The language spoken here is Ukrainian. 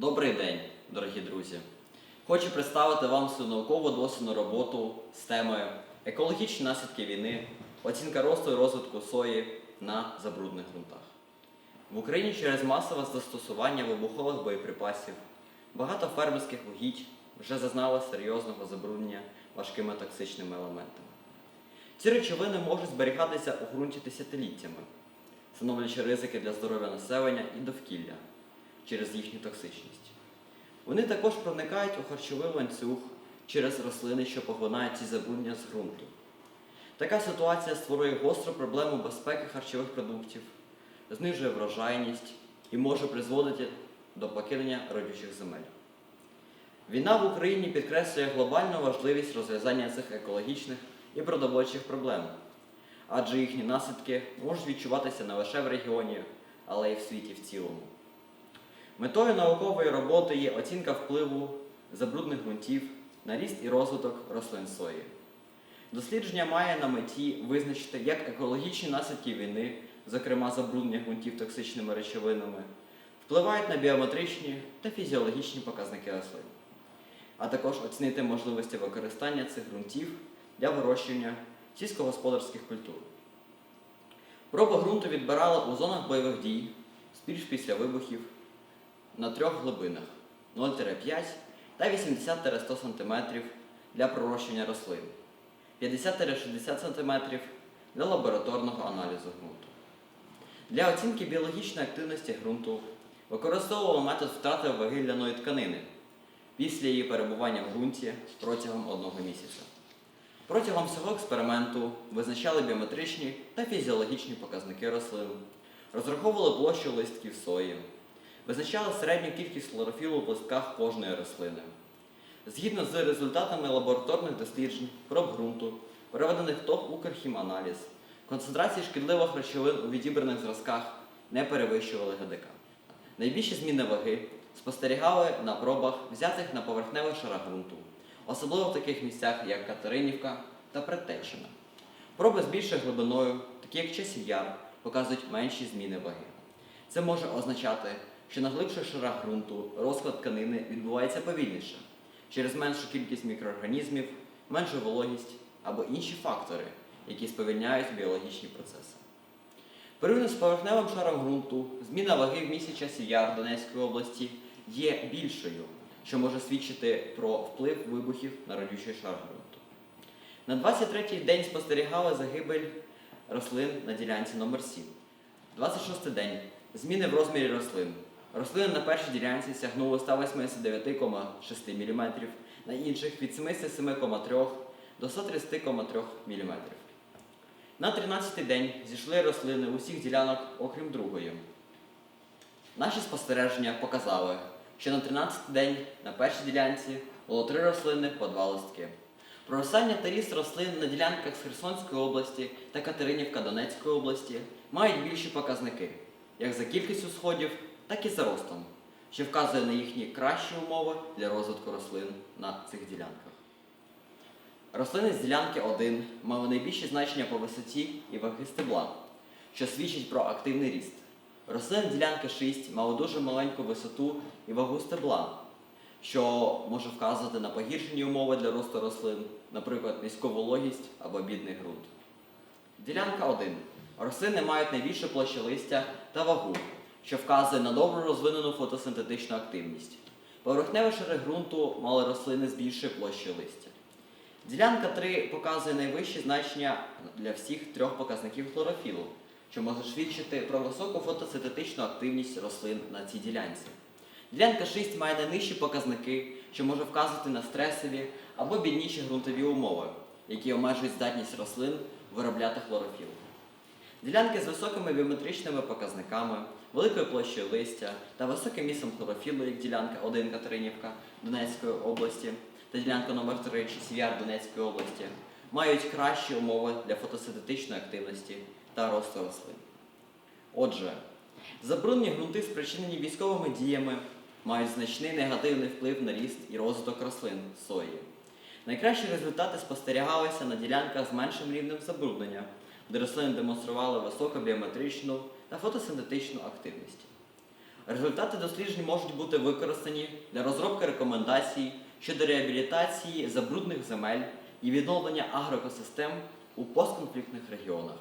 Добрий день, дорогі друзі! Хочу представити вам свою наукову дослідну роботу з темою Екологічні наслідки війни, оцінка росту і розвитку сої на забруднених ґрунтах. В Україні через масове застосування вибухових боєприпасів багато фермерських угідь вже зазнали серйозного забруднення важкими токсичними елементами. Ці речовини можуть зберігатися у ґрунті десятиліттями, становлячи ризики для здоров'я населення і довкілля через їхню токсичність. Вони також проникають у харчовий ланцюг через рослини, що поглинають ці забруднення з ґрунту. Така ситуація створює гостру проблему безпеки харчових продуктів, знижує врожайність і може призводити до покидання родючих земель. Війна в Україні підкреслює глобальну важливість розв'язання цих екологічних і продовольчих проблем, адже їхні наслідки можуть відчуватися не лише в регіоні, але й в світі в цілому. Метою наукової роботи є оцінка впливу забрудних ґрунтів на ріст і розвиток рослин сої. Дослідження має на меті визначити, як екологічні наслідки війни, зокрема забруднення ґрунтів токсичними речовинами, впливають на біометричні та фізіологічні показники рослин, а також оцінити можливості використання цих ґрунтів для вирощування сільськогосподарських культур. Проби ґрунту відбирали у зонах бойових дій, спільш після вибухів, на трьох глибинах 0-5 та 80-100 см для пророщення рослин, 50-60 см для лабораторного аналізу ґрунту. Для оцінки біологічної активності ґрунту використовували метод втрати ваги ляної тканини після її перебування в ґрунті протягом одного місяця. Протягом всього експерименту визначали біометричні та фізіологічні показники рослин, розраховували площу листків сої, визначали середню кількість хлорофілу в листках кожної рослини. Згідно з результатами лабораторних досліджень проб ґрунту, проведених ТОВ «Укрхіманаліз», концентрації шкідливих речовин у відібраних зразках не перевищували ГДК. Найбільші зміни ваги спостерігали на пробах, взятих на поверхневих шарах ґрунту, особливо в таких місцях, як Катеринівка та Предтечина. Проби з більшою глибиною, такі як Часів Яр, показують менші зміни ваги. Це може означати, що на глибших шарах ґрунту розклад тканини відбувається повільніше через меншу кількість мікроорганізмів, меншу вологість або інші фактори, які сповільняють біологічні процеси. Порівняно з поверхневим шаром ґрунту, зміна ваги в місті часів Яр Донецької області є більшою, що може свідчити про вплив вибухів на родючий шар ґрунту. На 23-й день спостерігали загибель рослин на ділянці номер 7 26-й день. Зміни в розмірі рослин. Рослини на першій ділянці сягнули 189,6 мм, на інших від 77,3 до 130,3 мм. На 13-й день зійшли рослини усіх ділянок, окрім другої. Наші спостереження показали, що на 13-й день на першій ділянці було три рослини по два листки. Проростання та ріст рослин на ділянках з Херсонської області та Катеринівка Донецької області мають більші показники, як за кількістю сходів, так і за ростом, що вказує на їхні кращі умови для розвитку рослин на цих ділянках. Рослини з ділянки 1 мали найбільші значення по висоті і ваги стебла, що свідчить про активний ріст. Рослини ділянки 6 мали дуже маленьку висоту і вагу стебла, що може вказувати на погіршені умови для росту рослин, наприклад, низьку вологість або бідний ґрунт. Ділянка 1. Рослини мають найбільшу площу листя та вагу, що вказує на добре розвинену фотосинтетичну активність. Поверхневі шари ґрунту мали рослини з більшою площею листя. Ділянка 3 показує найвищі значення для всіх трьох показників хлорофілу, що може свідчити про високу фотосинтетичну активність рослин на цій ділянці. Ділянка 6 має найнижчі показники, що може вказувати на стресові або бідніші ґрунтові умови, які обмежують здатність рослин виробляти хлорофіл. Ділянки з високими біометричними показниками, великою площею листя та високим місцем хлорофілу, як ділянка 1 Катеринівка Донецької області та ділянка номер 3 Часів'яр Донецької області, мають кращі умови для фотосинтетичної активності та росту рослин. Отже, забруднені ґрунти, спричинені військовими діями, мають значний негативний вплив на ріст і розвиток рослин сої. Найкращі результати спостерігалися на ділянках з меншим рівнем забруднення, де рослини демонстрували високу біометричну та фотосинтетичну активність. Результати досліджень можуть бути використані для розробки рекомендацій щодо реабілітації забрудних земель і відновлення агроекосистем у постконфліктних регіонах.